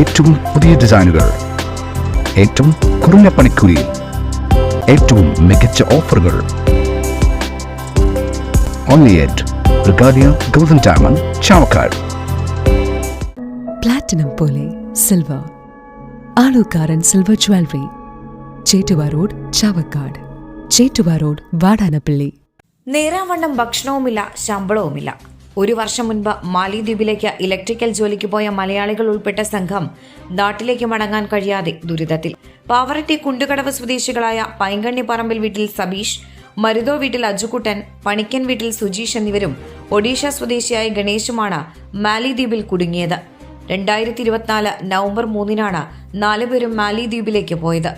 ഏറ്റവും പുതിയ ഡിസൈനുകൾ. ഏറ്റവും കുറഞ്ഞ പണിക്കൂലിയിൽ ഏറ്റവും മികച്ച ഓഫറുകൾ. Only at Regalia golden diamond Chavakkad platinum പോലെ silver Alukkaran silver jewellery Chettuva road Chavakkad Chettuva road Vadanappally നേരാവണ്ണം ഭക്ഷണവുമില്ല ശമ്പളവുമില്ല. ഒരു വർഷം മുൻപ് മാലിദ്വീപിലേക്ക് ഇലക്ട്രിക്കൽ ജോലിക്ക് പോയ മലയാളികൾ ഉൾപ്പെട്ട സംഘം നാട്ടിലേക്ക് മടങ്ങാൻ കഴിയാതെ ദുരിതത്തിൽ. പാവറട്ടി കുണ്ടുകടവ് സ്വദേശികളായ പൈങ്കണ്ണിപ്പറമ്പിൽ വീട്ടിൽ സബീഷ് മരുതോ വീട്ടിൽ അജുക്കുട്ടൻ പണിക്കൻ വീട്ടിൽ സുജീഷ് എന്നിവരും ഒഡീഷ സ്വദേശിയായ ഗണേശുമാണ് മാലിദ്വീപിൽ കുടുങ്ങിയത്. രണ്ടായിരത്തി ഇരുപത്തിനാല് നവംബർ മൂന്നിനാണ് നാലുപേരും മാലിദ്വീപിലേക്ക് പോയത്.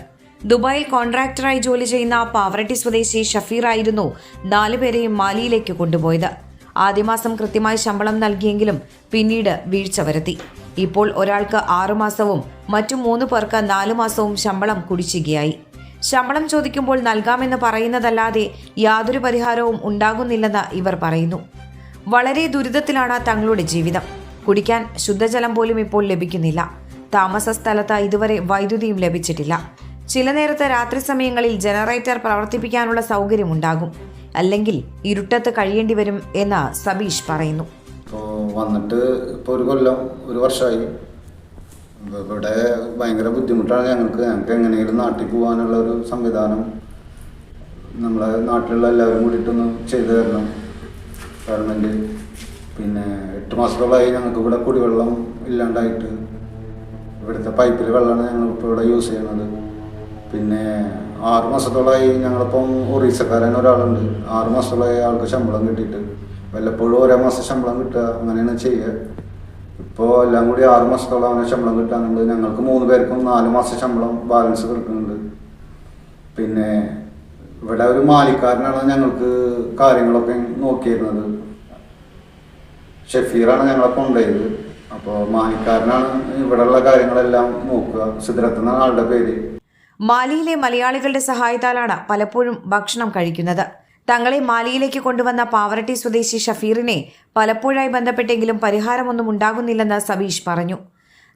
ദുബായിൽ കോൺട്രാക്ടറായി ജോലി ചെയ്യുന്ന പാവറട്ടി സ്വദേശി ഷഫീർ ആയിരുന്നു നാലുപേരെയും മാലിയിലേക്ക് കൊണ്ടുപോയത്. ആദ്യമാസം കൃത്യമായി ശമ്പളം നൽകിയെങ്കിലും പിന്നീട് വീഴ്ച വരുത്തി. ഇപ്പോൾ ഒരാൾക്ക് ആറുമാസവും മറ്റു മൂന്ന് പേർക്ക് നാലു മാസവും ശമ്പളം കുടിശ്ശികയായി. ശമ്പളം ചോദിക്കുമ്പോൾ നൽകാമെന്ന് പറയുന്നതല്ലാതെ യാതൊരു പരിഹാരവും ഉണ്ടാകുന്നില്ലെന്ന് ഇവർ പറയുന്നു. വളരെ ദുരിതത്തിലാണ് തങ്ങളുടെ ജീവിതം. കുടിക്കാൻ ശുദ്ധജലം പോലും ഇപ്പോൾ ലഭിക്കുന്നില്ല. താമസ സ്ഥലത്ത് ഇതുവരെ വൈദ്യുതിയും ലഭിച്ചിട്ടില്ല. ചില നേരത്തെ രാത്രി സമയങ്ങളിൽ ജനറേറ്റർ പ്രവർത്തിപ്പിക്കാനുള്ള സൗകര്യമുണ്ടാകും. അല്ലെങ്കിൽ ഇരുട്ടത്ത് കഴിയേണ്ടി വരും എന്ന് സബീഷ് പറയുന്നു. വന്നിട്ട് ഇപ്പോൾ ഒരു കൊല്ലം ഒരു വർഷമായി. ഇവിടെ ഭയങ്കര ബുദ്ധിമുട്ടാണ് ഞങ്ങൾക്ക്. ഞങ്ങൾക്ക് എങ്ങനെയെങ്കിലും നാട്ടിൽ പോകാനുള്ള ഒരു സംവിധാനം നമ്മളെ നാട്ടിലുള്ള എല്ലാവരും കൂടിയിട്ടൊന്ന് ചെയ്തു തരണം. ഗവൺമെന്റ് പിന്നെ എട്ട് മാസത്തോളമായി ഞങ്ങൾക്ക് ഇവിടെ കുടിവെള്ളം ഇല്ലാണ്ടായിട്ട് ഇവിടുത്തെ പൈപ്പിൽ വെള്ളമാണ് ഞങ്ങൾ ഇപ്പോൾ ഇവിടെ യൂസ് ചെയ്യുന്നത്. പിന്നെ ആറ് മാസത്തോളമായി ഞങ്ങളിപ്പം ഒറീസക്കാരൻ ഒരാളുണ്ട്. ആറ് മാസത്തോളമായി ആൾക്ക് ശമ്പളം കിട്ടിയിട്ട്. വല്ലപ്പോഴും ഒരേ മാസം ശമ്പളം കിട്ടുക അങ്ങനെയാണ് ചെയ്യുക. ഇപ്പോൾ എല്ലാം കൂടി ആറ് മാസത്തോളം അവനെ ശമ്പളം കിട്ടാനുണ്ട് ഞങ്ങൾക്ക് മൂന്ന് പേർക്കും നാല് മാസം ശമ്പളം ബാലൻസ് കിട്ടുന്നുണ്ട് പിന്നെ ഇവിടെ ഒരു മാലിക്കാരനാണ് ഞങ്ങൾക്ക് കാര്യങ്ങളൊക്കെ നോക്കിയിരുന്നത്. ഷെഫീറാണ് ഞങ്ങളെ കൊണ്ടുപോയത്. അപ്പോൾ മാലിക്കാരനാണ് ഇവിടെയുള്ള കാര്യങ്ങളെല്ലാം നോക്കുക. സിദ്രത്ത് ആളുടെ പേര്. മാലിയിലെ മലയാളികളുടെ സഹായത്താലാണ് പലപ്പോഴും ഭക്ഷണം കഴിക്കുന്നത്. തങ്ങളെ മാലിയിലേക്ക് കൊണ്ടുവന്ന പാവറട്ടി സ്വദേശി ഷഫീറിനെ പലപ്പോഴായി ബന്ധപ്പെട്ടെങ്കിലും പരിഹാരമൊന്നും ഉണ്ടാകുന്നില്ലെന്ന് സബീഷ് പറഞ്ഞു.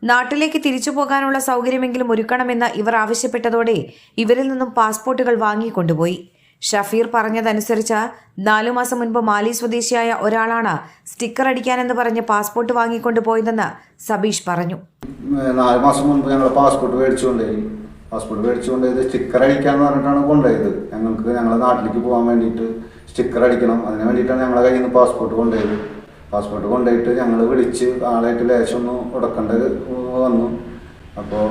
നാട്ടിലേക്ക് തിരിച്ചു പോകാനുള്ള സൗകര്യമെങ്കിലും ഒരുക്കണമെന്ന് ഇവർ ആവശ്യപ്പെട്ടതോടെ ഇവരിൽ നിന്നും പാസ്പോർട്ടുകൾ വാങ്ങിക്കൊണ്ടുപോയി ഷഫീർ പറഞ്ഞതനുസരിച്ച് നാലു മാസം മുൻപ് മാലി സ്വദേശിയായ ഒരാളാണ് സ്റ്റിക്കർ അടിക്കാനെന്ന് പറഞ്ഞ് പാസ്പോർട്ട് വാങ്ങിക്കൊണ്ടുപോയതെന്ന് സബീഷ് പറഞ്ഞു. നാലു മാസം മുൻപ് ഞങ്ങൾ പാസ്പോർട്ട് മേടിച്ചുകൊണ്ടുപോയി മേടിച്ചുകൊണ്ട് ഇത് സ്റ്റിക്കർ അടിക്കാന്ന് പറഞ്ഞിട്ടാണ് കൊണ്ടുപോയത്. ഞങ്ങൾക്ക് ഞങ്ങളുടെ നാട്ടിലേക്ക് പോകാൻ വേണ്ടിയിട്ട് സ്റ്റിക്കർ അടിക്കണം. അതിന് വേണ്ടിയിട്ടാണ് ഞങ്ങളെ കയ്യിൽ നിന്ന് പാസ്പോർട്ട് കൊണ്ടുപോയത്. പാസ്പോർട്ട് കൊണ്ടുപോയിട്ട് ഞങ്ങൾ വിളിച്ച് ആളായിട്ട് ലേശം ഒന്ന് ഉടക്കേണ്ടത് വന്നു. അപ്പോൾ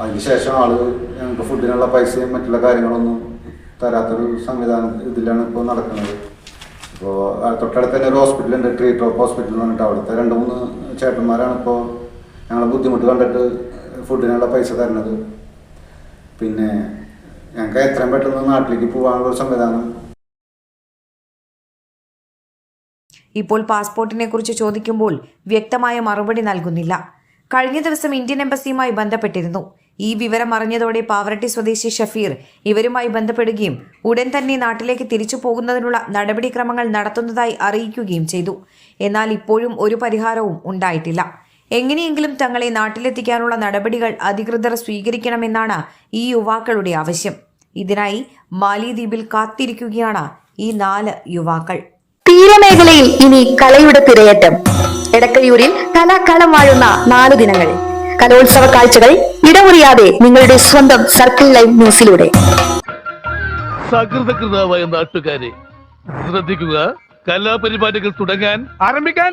അതിന് ശേഷം ആൾ ഞങ്ങൾക്ക് ഫുഡിനുള്ള പൈസയും മറ്റുള്ള കാര്യങ്ങളൊന്നും തരാത്തൊരു സംവിധാനം ഇതിലാണ് ഇപ്പോൾ നടക്കുന്നത്. ഇപ്പോൾ തൊട്ടടുത്ത് തന്നെ ഒരു ഹോസ്പിറ്റലുണ്ട് ട്രീ ടോപ്പ് ഹോസ്പിറ്റൽ എന്ന് പറഞ്ഞിട്ട് അവിടുത്തെ രണ്ട് മൂന്ന് ചേട്ടന്മാരാണ് ഇപ്പോൾ ഞങ്ങളെ ബുദ്ധിമുട്ട് കണ്ടിട്ട് ഫുഡിനുള്ള പൈസ തരുന്നത്. പിന്നെ ഞങ്ങൾക്ക് എത്രയും പെട്ടെന്ന് നാട്ടിലേക്ക് പോകാനുള്ള സംവിധാനം. ഇപ്പോൾ പാസ്പോർട്ടിനെ കുറിച്ച് ചോദിക്കുമ്പോൾ വ്യക്തമായ മറുപടി നൽകുന്നില്ല. കഴിഞ്ഞ ദിവസം ഇന്ത്യൻ എംബസിയുമായി ബന്ധപ്പെട്ടിരുന്നു. ഈ വിവരം അറിഞ്ഞതോടെ പാവറട്ടി സ്വദേശി ഷഫീർ ഇവരുമായി ബന്ധപ്പെടുകയും ഉടൻ തന്നെ നാട്ടിലേക്ക് തിരിച്ചു പോകുന്നതിനുള്ള നടപടിക്രമങ്ങൾ നടത്തുന്നതായി അറിയിക്കുകയും ചെയ്തു. എന്നാൽ ഇപ്പോഴും ഒരു പരിഹാരവും ഉണ്ടായിട്ടില്ല. എങ്ങനെയെങ്കിലും തങ്ങളെ നാട്ടിലെത്തിക്കാനുള്ള നടപടികൾ അധികൃതർ സ്വീകരിക്കണമെന്നാണ് ഈ യുവാക്കളുടെ ആവശ്യം. ഇതിനായി മാലിദ്വീപിൽ കാത്തിരിക്കുകയാണ് ഈ നാല് യുവാക്കൾ. തീരമേഖലയിൽ ഇനി കലയുടെ തിരയറ്റം. എടക്കഴിയൂരിൽ കലാകാലം വാഴുന്ന നാലു ദിനങ്ങൾ. കലോത്സവ കാഴ്ചകൾ ഇടമുറിയാതെ നിങ്ങളുടെ സ്വന്തം സർക്കിൾ ലൈവ് ന്യൂസിലൂടെ സകൃതകൃതാവായ നാട്ടുകാരെ ശ്രദ്ധിക്കുക. കലാപരിപാടികൾ തുടങ്ങാൻ ആരംഭിക്കാൻ